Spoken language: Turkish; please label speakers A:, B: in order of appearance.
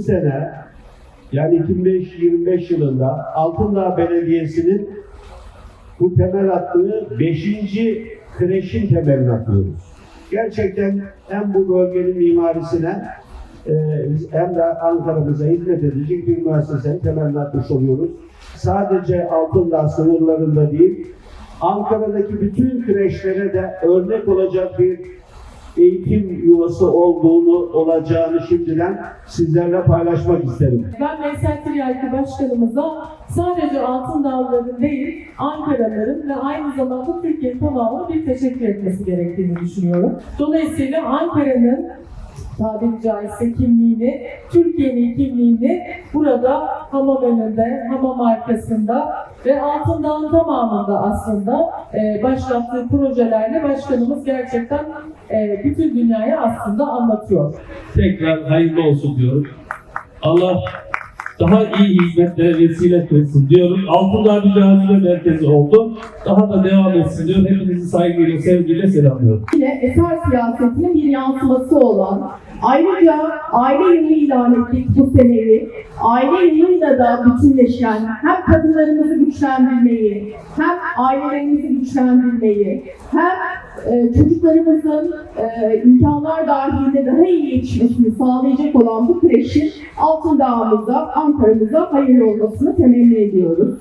A: sene yani 2025 yılında Altındağ Belediyesi'nin bu temel attığı 5. kreşin temelini atıyoruz. Gerçekten hem bu bölgenin mimarisine e, hem de Ankara'mıza hizmet edecek bir müessesenin temelini atmış oluyoruz. Sadece Altındağ sınırlarında değil, Ankara'daki bütün kreşlere de örnek olacak bir eğitim yuvası olduğunu, olacağını şimdiden sizlerle paylaşmak isterim.
B: Ben Veysel Tiryaki Başkanımıza sadece Altın Dağların değil, Ankara'ların ve aynı zamanda Türkiye tamamı bir teşekkür etmesi gerektiğini düşünüyorum. Dolayısıyla Ankara'nın tabiri caizse kimliğini, Türkiye'nin kimliğini burada hamam önünde, hamam arkasında ve Altın Dağ'ın tamamında aslında e, başlattığı projelerle başkanımız gerçekten e, bütün dünyaya aslında anlatıyor.
C: tekrar hayırlı olsun diyorum. Allah daha iyi hizmetlere vesile kılsın diyorum. Altındağ bir cazibe merkezi oldu. Daha da devam etsin diyorum. Hepinizi saygıyla, sevgiyle selamlıyorum.
D: yine eser siyasetinin bir yansıması olan ayrıca aile yılı ilan ettik bu seneyi. Aile yılıyla da bütünleşen hem kadınlarımızı güçlendirmeyi hem ailelerimizi güçlendirmeyi hem e, çocuklarımızın e, imkanlar dahilinde daha iyi yetişmesini sağlayacak olan bu kreşin Altındağ'ımıza, Ankara'mıza hayırlı olmasını temenni ediyoruz.